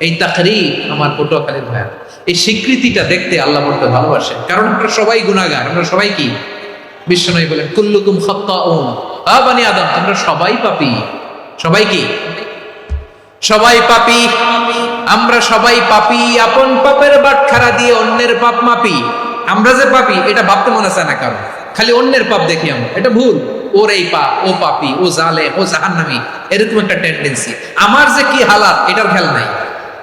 এই তাকরি আমার পটুয়াখালীর ভাইয়া এই স্বীকৃতিটা দেখতে আল্লাহ বলতে ভালোবাসে। কারণ আমরা সবাই গুণাগার আমরা সবাই কি? বিশ্বনবী বলেন, কুল্লুকুম খাত্তাউন, আ বানি আদম। তোমরা সবাই পাপী। সবাই কি? সবাই পাপী। আমরা সবাই পাপী। আপন পাপের বাটখারা দিয়ে অন্যের পাপ মাপি। আমরা যে পাপি, এটা ভাবতে মনে চায় না কারণ খালি অন্যের পাপ দেখি আমরা। এটা ভুল। ওর এই পাপ, ও পাপি, ও জালে, ও জাহান্নামি। এরকম একটা টেন্ডেন্সি আমার যে কি হালাত, এটার খেয়াল নাই।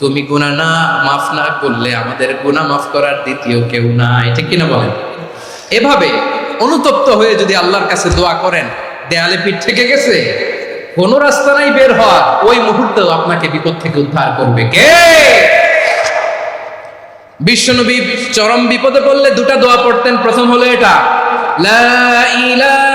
তুমি গুনাহ না, মাফ না করলে আমাদের গুনাহ মাফ করার দ্বিতীয় কেউ নাই। ঠিক কিনা বলেন? এভাবে অনুতপ্ত হয়ে যদি আল্লাহর কাছে দোয়া করেন, দেয়ালে পিঠ থেকে গেছে, কোন রাস্তা নাই বের হওয়া, ওই মুহূর্তেও আপনাকে বিপদ থেকে উদ্ধার করবে। কে? বিশ্বনবী চরম বিপদে পড়লে দুটা দোয়া পড়তেন। প্রথম হলো এটা, লা ইলাহা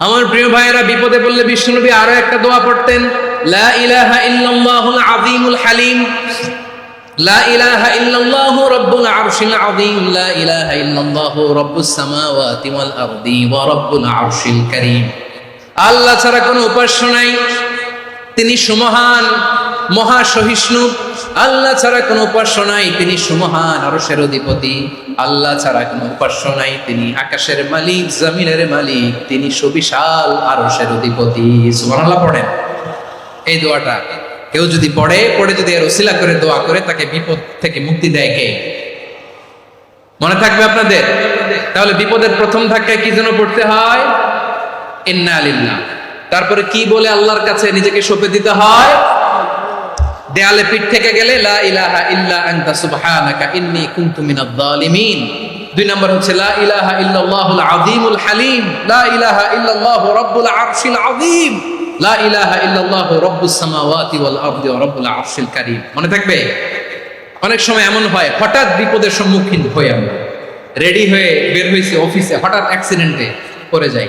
আমরা প্রিয় ভাইয়েরা বিপদে পড়লে বিশ্বনবী আরও একটা দোয়া পড়তেন কারীম। আল্লাহ ছাড়া কোনো উপাস্য নাই। তিনি সুমহান মহা সহিষ্ণু আল্লাহ ছাড়া কোনো উপাস্য নাই, তিনি সুমহান আরশের অধিপতি। আল্লাহ ছাড়া কোনো উপাস্য নাই, তিনি আকাশের মালিক, জমিনের মালিক, তিনি সুবিশাল আরশের অধিপতি। সুবহানাল্লাহ পড়েন। এই দোয়াটা কেউ যদি পড়ে পড়ে যদি এর ওসিলা করে, দোয়া করে, তাকে বিপদ থেকে মুক্তি দেয় কে? মনে থাকবে আপনাদের? তাহলে বিপদের প্রথম ধাক্কায় কি যেন পড়তে হয়? ইন্না তারপরে কি বলে আল্লাহর কাছে নিজেকে সঁপে দিতে হয়? দেয়ালে পিঠ থেকে গেলে, লা ইলাহা ইল্লা আনতা সুবহানাকা ইন্নী কুনতু মিনাজ জালিমিন দুই নম্বর হচ্ছে, লা ইলাহা ইল্লাল্লাহুল আযীমুল হালিম। লা ইলাহা ইল্লাল্লাহু রাব্বুল আরশিল আযীম। লা ইলাহা ইল্লাল্লাহু রাব্বুস সামাওয়াতি ওয়াল আরদি ওয়া রাব্বুল আরশিল কারীম। মনে থাকবে? অনেক সময় এমন হয়, হঠাৎ বিপদের সম্মুখীন হই আমরা। রেডি হয়ে বের হয়েছে অফিসে, হঠাৎ অ্যাক্সিডেন্টে পড়ে যাই।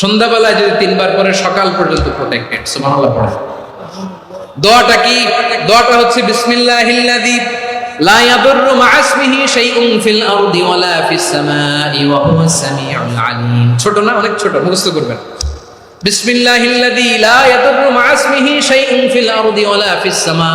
সন্ধ্যাবেলায় যদি তিনবার পরে সকাল পর্যন্ত প্রোটেক্টেড সুবহানাল্লাহ পড়ে দোয়াটা কি? দোয়াটা হচ্ছে, বিসমিল্লাহিল্লাযী লা ইয়াদুররু মা ইসমিহি শাইউন ফিল আরদি ওয়ালা ফিস সামাই ওয়া হুয়াস সামিউল আলিম। ছোট না? অনেক ছোট, মুখস্থ করবেন। বিসমিল্লাহিল্লাযী লা ইয়াদুররু মা ইসমিহি শাইউন ফিল আরদি ওয়ালা ফিস সামা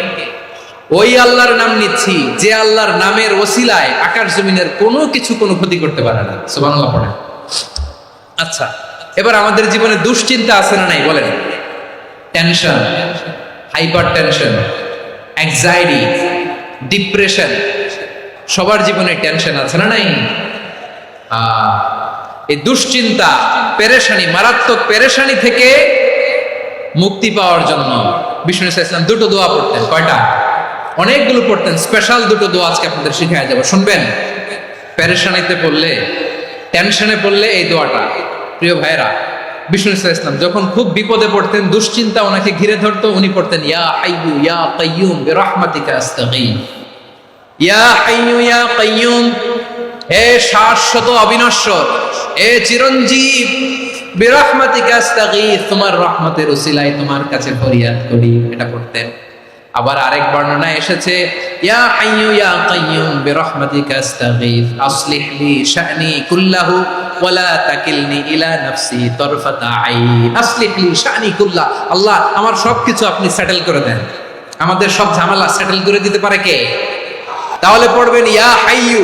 ওই আল্লাহর নাম নিচ্ছি, যে আল্লাহর নামের ওসিলায় আকাশ জমিনের কোনো কিছু কোনো ক্ষতি করতে পারে না। সুবহানাল্লাহ পড়ে আচ্ছা এবার আমাদের জীবনে দুশ্চিন্তা আছে না নাই, বলেন। Tension hyper tension anxiety depression সবার জীবনে টেনশন আছে না নাই? এই দুশ্চিন্তা, পেরেশানি, মারাত্মক পেরেশানি থেকে মুক্তি পাওয়ার জন্য বিষ্ণু ইসলাম দুটো দোয়া পড়তেন। কয়টা? অনেকগুলো পড়তেন। স্পেশাল দুটো দোয়া আজকে আপনাদের শিখাই যাব। শুনবেন? পেরেশানিতে পড়লে, টেনশনে পড়লে এই দোয়াটা। প্রিয় ভাইরা বিষ্ণু ইসলাম, যখন খুব বিপদে পড়তেন, দুশ্চিন্তা ওনাকে ঘিরে ধরতো, উনি পড়তেন, ইয়া ইয়া কাইয়ুম, বিরহমাতিকা আস্তাগীথ ইয়া ইয়া কাইয়ুম শাশ্বত অবিনশ্বর, হে চিরঞ্জীব তোমার রহমতের উসিলায় তোমার কাছে ফরিয়াদ করি। এটা করতেন আবার আরেক বর্ণনা এসেছে, ইয়া হাইয়ু ইয়া কাইয়ুম বিরহমাতিকা আস্তাগীথ আসলিহ লি শা'নি কুল্লাহু ওয়ালা তাকিলনি ইলা নাফসি তরফাতা আইন, আসলিহ লি শা'নি কুল্লাহ আল্লাহ, আমার সবকিছু আপনি সেটেল করে দেন। আমাদের সব ঝামেলা সেটেল করে দিতে পারে কে? তাহলে পড়বেন, ইয়া হাইয়ু,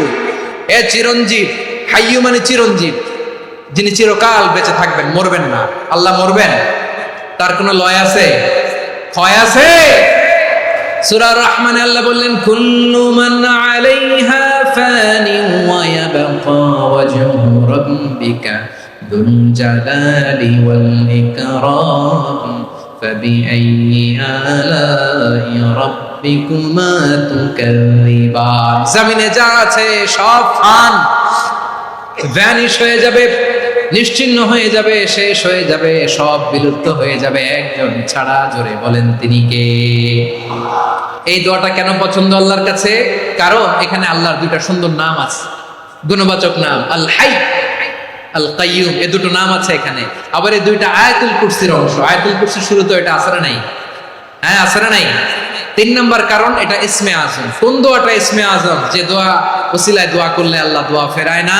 এ চিরঞ্জীব, হাইয়ু মানে চিরঞ্জীব, যিনি চিরকাল বেঁচে থাকবেন, মরবেন না। আল্লাহ মরবেন? তার কোনো লয় আছে? ক্ষয় আছে? সূরা রহমানে আল্লাহ বললেন কুল্লু মান আলাইহা ফানি ওয়া ইয়াবকা ওয়াজহু রাব্বিকা দুল জালালি ওয়াল ইকরাম فبأي آلاء ربكما تكذبان জমিনে যা আছে সব ফান ভ্যানিশ হয়ে যাবে নিশ্চিন্ন হয়ে যাবে, শেষ হয়ে যাবে, সব বিলুপ্ত হয়ে যাবে। একজন ছাড়া জোরে বলেন তিনি কে? এই দোয়াটা কেন পছন্দ আল্লাহর কাছে? কারণ এখানে আল্লাহর দুইটা সুন্দর নাম আছে। গুণবাচক নাম আল হাই আল কাইয়ুম এ দুটো নাম আছে এখানে। আবার এই দুইটা আয়াতুল কুরসির অংশ। আয়াতুল কুরসির শুরু তো এটা আসরে নাই? হ্যাঁ আসরে নাই? তিন নম্বর কারণ এটা ইসমে আজম। কোন দোয়াটা ইসমে আজম? যে দোয়া, ওসিলায় দোয়া করলে আল্লাহ দোয়া ফেরায় না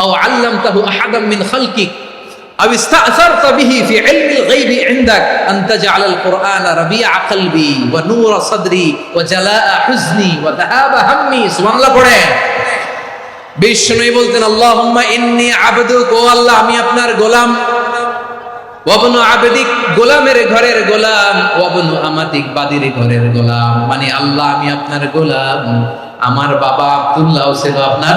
আও আল্লাম তাহু আহাদাম মিন খালকিক। আল কুরআন রাবিআ কলবি ওয়া নূরা সাদরি ওয়া জালাআ হুজনি ওয়া দাহাবা বলতেন আল্লাহ, আমি আপনার গোলাম। আবেদিক গোলামের ঘরের গোলাম বাদির ঘরের গোলাম। মানে আল্লাহ, আমি আপনার গোলাম। আমার বাবা আব্দুল্লাহ ছিল আপনার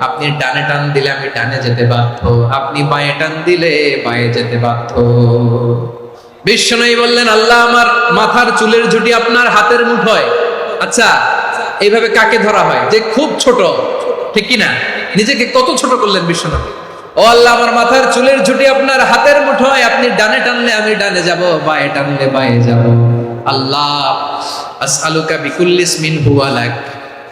আপনি ডানে টান দিলে আমি ডানে যেতে বাধ্য। আপনি বাঁয়ে টান দিলে বাঁয়ে যেতে বাধ্য। বিশ্বনবী বললেন, আল্লাহ আমার মাথার চুলের ঝুটি আপনার হাতের মুঠোয়। আচ্ছা এইভাবে কাকে ধরা হয়? যে খুব ছোট, ঠিক কি না নিজেকে কত ছোট করলেন বিশ্বনবী ও আল্লাহ, আমার মাথার চুলের ঝুটি আপনার হাতের মুঠোয়। আপনি ডানে টানলে আমি ডানে যাব বায়ে টানলে বায়ে যাব। আল্লাহ, আসআলুকা বিকুল্লিস মিন হুয়ালাক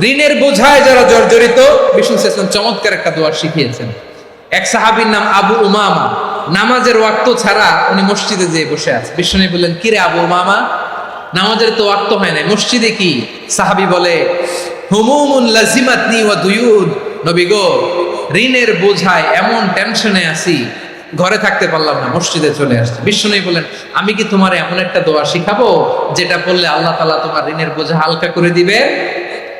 ঋণের বোঝায় যারা জর্জরিত, বিষ্ণু ইসলাম চমৎকার একটা দোয়া শিখিয়েছেন। এক সাহাবীর নাম আবু উমামা। নামাজের ওয়াক্ত ছাড়া উনি মসজিদে যেয়ে বসে আছে। বিষ্ণু বললেন, কিরে আবু উমামা? নামাজের তো ওয়াক্ত হয় নাই। মসজিদে কি? সাহাবি বলে, হুমুমুন লাজিমাতনি ওয়া দুয়ুদ নবী গো, ঋণের বোঝায় এমন টেনশনে আছি, ঘরে থাকতে পারলাম না, মসজিদে চলে আসছে। বিষ্ণু বলেন আমি কি তোমার এমন একটা দোয়া শিখাবো, যেটা বললে আল্লাহ তালা তোমার ঋণের বোঝা হালকা করে দিবে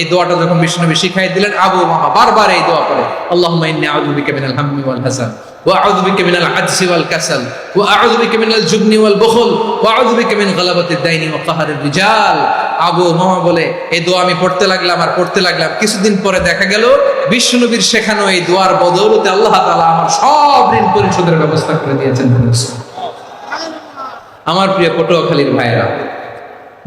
এই দোয়াটা যখন বিষ্ণুনবী শিখাই দিলেন, আবু মামা বারবার এই দোয়া করে, আল্লাহুম্মা ইন্নী আউযু বিকা মিনাল হাম্মি ওয়াল হাসান, ওয়া আউযু বিকা মিনাল আজজি ওয়াল কাসাল, ওয়া আউযু বিকা মিনাল জুবনি ওয়াল বুখল, ওয়া আউযু বিকা মিন গালাবাতিদ দাইনি ওয়া কাহরির রিজাল। আবু মামা বলে, এই দোয়া আমি পড়তে লাগলাম আর পড়তে লাগলাম। কিছুদিন পরে দেখা গেল বিষ্ণুনবীর শেখানো এই দোয়ার বদৌলতে আল্লাহ তাআলা আমার সব ঋণ পরিশোধের ব্যবস্থা করে দিয়েছেন আমার প্রিয় পটুয়াখালীর ভাইয়েরা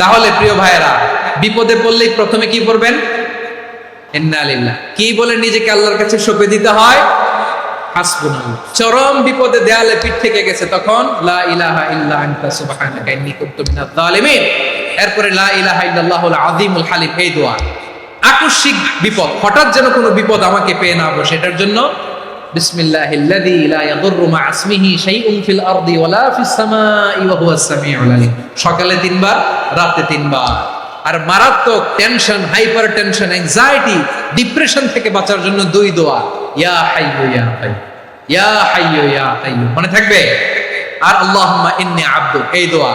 তাহলে প্রিয় ভাইয়েরা, বিপদে পড়লেই প্রথমে কি করবেন কি বলে নিজেকে আল্লাহর কাছে সঁপে দিতে হয়? চরম বিপদে দেয়ালে পিঠ থেকে গেছে তখন, লা এরপরে লা আকস্মিক বিপদ, হঠাৎ যেন কোনো বিপদ আমাকে পেয়ে না বসে, এটার জন্য সকালে তিনবার, রাতে তিনবার। আর মারাত্মক tension hyper tension anxiety depression থেকে বাঁচার জন্য দুই দোয়া। ইয়া হাইয়ু ইয়া কাইয়্যুম। ইয়া হাইয়ু ইয়া কাইয়্যুম। মনে থাকবে? আর আল্লাহুম্মা ইন্নী আবদু এই দোয়া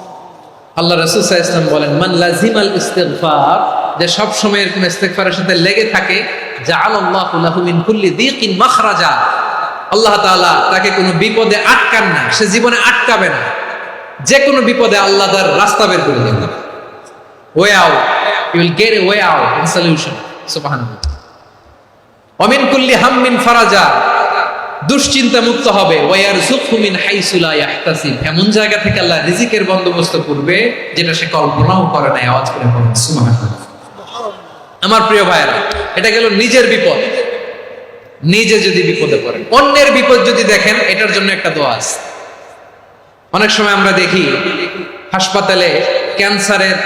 আল্লাহ রাসূল আলাইহি বলেন, মান লাজিমাল ইস্তিগফার, যে সব সময় এরকম ইস্তেগফারের সাথে লেগে থাকে, জাআলাল্লাহু লাহু মিন কুল্লি দিকিন মাখরাজা, আল্লাহ তাআলা তাকে কোনো বিপদে আটকান না, সে জীবনে আটকাবে না। যে কোনো বিপদে আল্লাহ তার রাস্তা বের করে দেবে way out you will get a way out in solution সুবহানাল্লাহ। অমিন কুল্লি হাম্মিন ফারাজা দুশ্চিন্তা মুক্ত হবে ওয়ার সুখমিন হাইসুলা ইয়াহতাসিব। এমন জায়গা থেকে আল্লাহ রিজিকের বন্দোবস্ত করবে, যেটা সে কল্পনাও করে না আওয়াজ করে সুবহানাল্লাহ। আমার প্রিয় ভাইয়েরা, এটা গেল নিজের বিপদ। নিজে যদি বিপদে পড়েন। অন্যের বিপদ যদি দেখেন, এটার জন্য একটা দোয়া আছে। অনেক সময় আমরা দেখি, হাসপাতালে ক্যান্সারের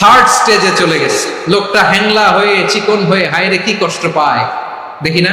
থার্ড স্টেজে চলে গেছে। লোকটা হ্যাংলা হয়ে, চিকন হয়ে হায়রে কি কষ্ট পায়। দেখি না?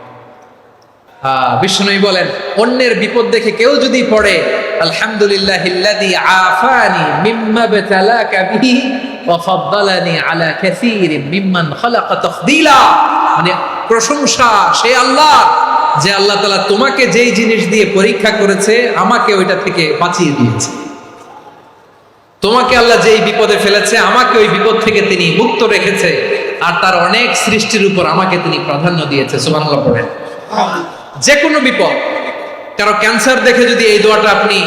আহ, বিশ্বনবী বলেন অন্যের বিপদ দেখে কেউ যদি পড়ে আলহামদুলিল্লাহ আফানি আলা কাসীরিন মিম্মান খালাকা মানে প্রশংসা সে আল্লাহ যে আল্লাহ তাআলা তোমাকে যেই জিনিস দিয়ে পরীক্ষা করেছে আমাকে ওইটা থেকে বাঁচিয়ে দিয়েছে। তোমাকে আল্লাহ যেই বিপদে ফেলেছে আমাকে ওই বিপদ থেকে তিনি মুক্ত রেখেছে আর তার অনেক সৃষ্টির উপর আমাকে তিনি প্রাধান্য দিয়েছে। সুবহানাল্লাহ পড়েন যে কোনো বিপদ, কারও ক্যান্সার দেখে যদি এই দোয়াটা আপনি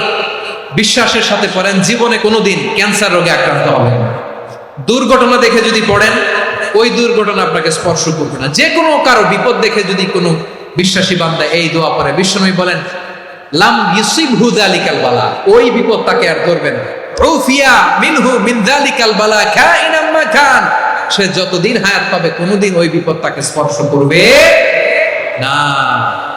বিশ্বাসের সাথে পড়েন, জীবনে কোনোদিন ক্যান্সার রোগে আক্রান্ত হবে না। দুর্ঘটনা দেখে যদি পড়েন, ওই দুর্ঘটনা আপনাকে স্পর্শ করবে না। যে কোনো কারও বিপদ দেখে যদি কোনো বিশ্বাসী বান্দা এই দোয়া পড়ে বিশ্বনবী বলেন, লাম ইউসিবহু যালিকাল বালা ওই বিপদ তাকে আর ধরবে না। কান সে যতদিন হায়াত পাবে, কোনোদিন ওই বিপদ তাকে স্পর্শ করবে না।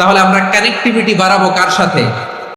তাহলে আমরা কানেক্টিভিটি বাড়াবো কার সাথে?